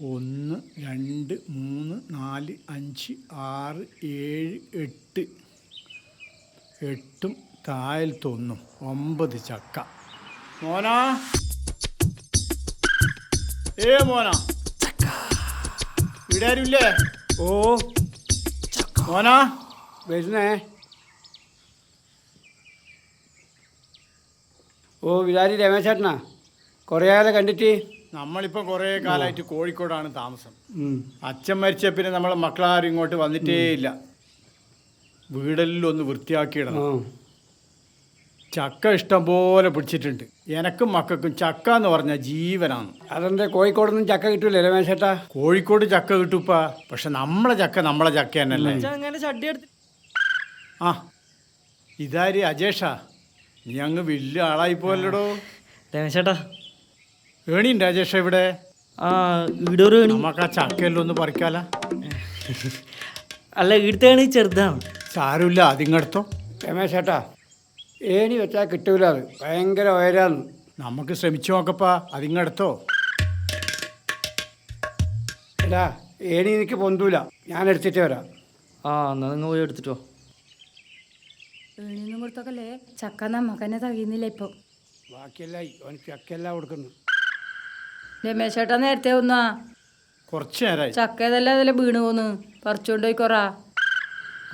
ഒന്ന് രണ്ട് മൂന്ന് നാല് അഞ്ച് ആറ് ഏഴ് എട്ട്. എട്ടും താഴത്തൊന്നും ഒമ്പത് ചക്ക. മോനാ? ഏ മോനാ? ഇവിടെ ആരുമില്ലേ ഓ. മോനാ? വരുന്നേ. ഓ വിചാരി രമേശേട്ടനാ. കുറേ ആയാലും കണ്ടിട്ട്. നമ്മളിപ്പോൾ കുറേ കാലമായിട്ട് കോഴിക്കോടാണ് താമസം. അച്ഛൻ മരിച്ച പിന്നെ നമ്മളെ മക്കളാരും ഇങ്ങോട്ട് വന്നിട്ടേ ഇല്ല. വീടെല്ലാം ഒന്ന് വൃത്തിയാക്കിയിടണം ചക്ക ഇഷ്ടം പോലെ പിടിച്ചിട്ടുണ്ട്. എനക്കും മക്കൾക്കും ചക്ക എന്ന് പറഞ്ഞ ജീവനാണ്. അതെന്താ കോഴിക്കോടൊന്നും ചക്ക കിട്ടൂലേ രമേശേട്ടാ കോഴിക്കോട് ചക്ക കിട്ടൂപ്പാ. പക്ഷെ നമ്മളെ ചക്ക നമ്മളെ ചക്ക തന്നെയല്ലേ ആ ഇതാര് അജേഷാ? നീ അങ്ങ് വലിയ ആളായി പോലോ രമേശേട്ടാ ഏണിയുണ്ട് രാജേഷ ഇവിടെ ആ ഈടൊരു ഏണി. നമുക്ക് ആ ചക്കയെല്ലാം ഒന്ന് പറിക്കാല. അല്ല ഇവിടുത്തെ ഏണി ചെറുതാണ്. സാരമില്ല അതിങ്ങടുത്തോ രമേശേട്ടാ ഏണി വെച്ചാൽ കിട്ടൂല അത്. ഭയങ്കര ഉയരാന്ന്. നമുക്ക് ശ്രമിച്ചു നോക്കപ്പാ അതിങ്ങടുത്തോ എടാ ഏണി എനിക്ക് പൊന്തൂല. ഞാൻ എടുത്തിട്ട് വരാം. ആ എന്നാ നിങ്ങൾ പോയി എടുത്തിട്ടോ ഏണിയൊന്നും കൊടുത്തോക്കല്ലേ? ചക്ക നമ്മക്കന്നെ തകയുന്നില്ല ഇപ്പം. ബാക്കിയെല്ലാം അവന് ചക്കയെല്ലാം കൊടുക്കുന്നു. രമേശ് ചേട്ടാ നേരത്തെ ഒന്നാ കുറച്ച് നേരമായി ചക്ക ഏതല്ല അതിലെ വീണ് പോന്ന്? പറിച്ചോണ്ട് പോയിക്കോറാ.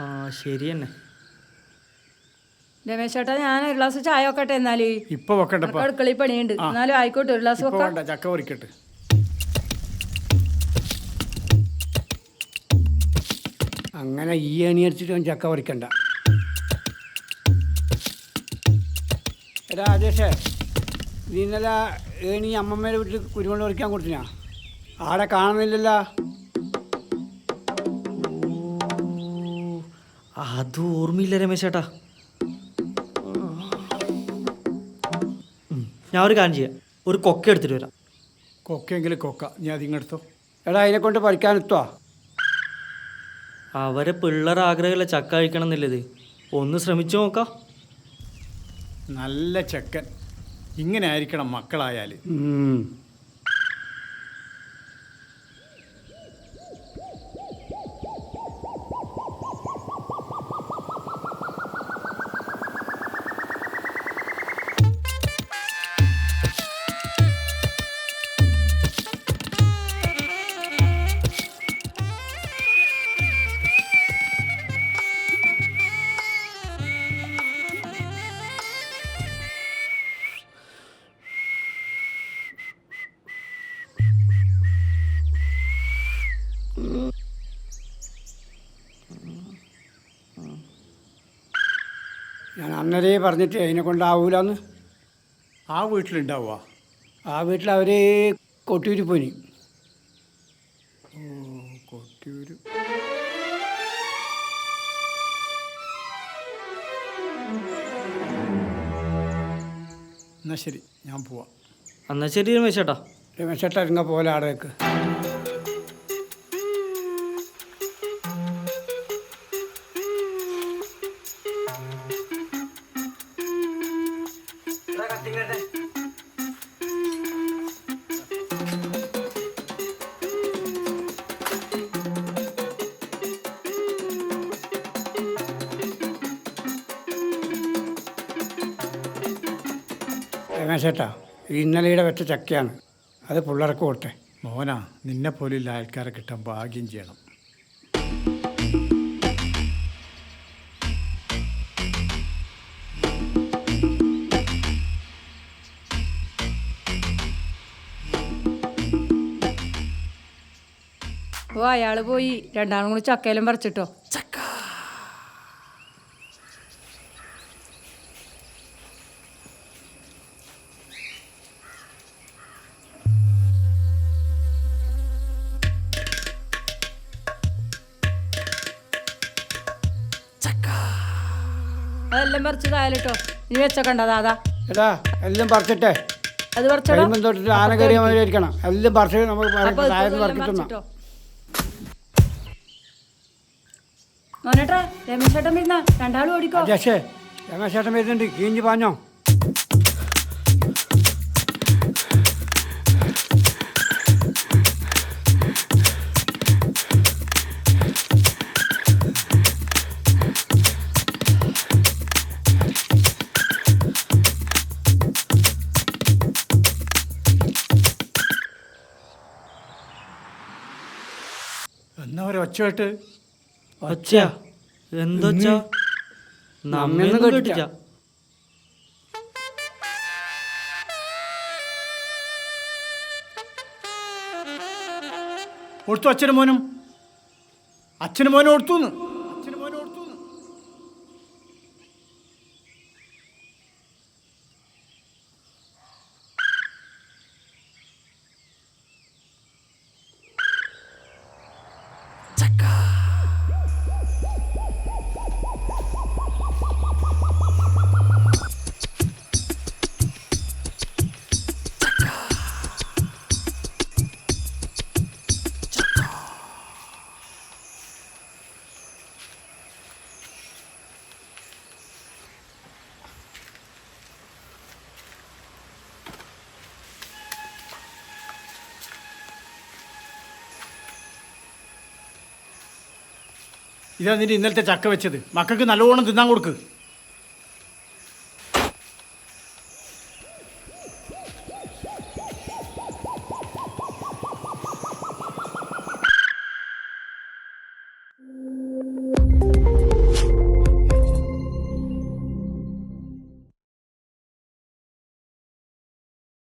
ആ ശരി തന്നെ. രമേശേട്ടാ ഞാൻ ഒരു ഗ്ലാസ് ചായ വെക്കട്ടെ എന്നാൽ? ഇപ്പൊ അടുക്കളയിൽ പണിയുണ്ട്. എന്നാലും ആയിക്കോട്ടെ ഒരു ഗ്ലാസ് ഇപ്പൊ വെക്കാം. വേണ്ട ചക്ക പറിക്കട്ടെ അങ്ങനെ ഈ അണിയടിച്ചിട്ട് അവൻ ചക്ക പറിക്കണ്ട രാജേഷേ നീ ഇന്നലെ ഏണി അമ്മമ്മയുടെ വീട്ടിൽ കുരുമുളക് പറിക്കാൻ കൊടുത്തിനാ? ആടെ കാണുന്നില്ലല്ലോ. അത് ഓർമ്മയില്ല രമേശ് ചേട്ടാ ഞാൻ ഒരു കാര്യം ചെയ്യാം. ഒരു കൊക്ക എടുത്തിട്ട് വരാം. കൊക്കെങ്കിലും കൊക്ക. നീ അതിങ്ങെടുത്തോ എടാ അതിനെ കൊണ്ട് പറിക്കാൻ എത്തുവാ അവരെ പിള്ളേർ ആഗ്രഹമില്ല ചക്ക കഴിക്കണം എന്നുള്ളത് ഒന്ന് ശ്രമിച്ചു നോക്കാം. നല്ല ചെക്കൻ. ഇങ്ങനെ ആയിരിക്കണം മക്കളായാൽ അന്നേരേ പറഞ്ഞിട്ട് അതിനെ കൊണ്ടാവൂലെന്ന് ആ വീട്ടിലുണ്ടാവുക ആ വീട്ടിൽ അവർ കൊട്ടിയൂരി പോയി. കൊട്ടിയൂര്. എന്നാ ശരി ഞാൻ പോവാം. എന്നാ ശരി രമേശേട്ടാ രമേശേട്ടാ ഇറങ്ങ പോലെ ആടേക്ക്. രമേശേട്ടാ ഇന്നലെയുടെ വെച്ച ചക്കയാണ്. അത് പിള്ളേർക്ക് കൊടുത്തേ. മോനാ നിന്നെ പോലുള്ള ആൾക്കാരെ കിട്ടാൻ ഭാഗ്യം ചെയ്യണം. ഓ അയാൾ പോയി രണ്ടാളും കൂടി ചക്കയിലും പറിച്ചിട്ടോ. അതെല്ലാം പറിച്ച് തായാലിട്ടോ ഇനി വെച്ചക്കണ്ട ദാദാ? എടാ എല്ലാം പറിച്ചിട്ടെ. അത് പറിച്ചോ കഴിയുമ്പോൾ തൊട്ടിട്ട് ആന കയറിയ മാതിരി ഇരിക്കണം എല്ലാം നമുക്ക് അപ്പൊ താഴത്ത് നോനേട്ടാ രമേശേട്ടൻ വരുന്ന. ഓടിക്കോ. അധ്യക്ഷേ രമേശേട്ടൻ വരുന്നുണ്ട്. കീഞ്ഞു പാഞ്ഞോ? എന്നാ ഒരൊച്ചയായിട്ട് എന്തൊച്ചാ നമ്മയൊന്നും കൊടുത്തു അച്ഛനും മോനും. അച്ഛനും മോനും കൊടുത്തുന്ന് ഇതാ നിന്റെ ഇന്നലത്തെ ചക്ക വെച്ചത്. മക്കൾക്ക് നല്ലോണം തിന്നാൻ കൊടുക്ക്.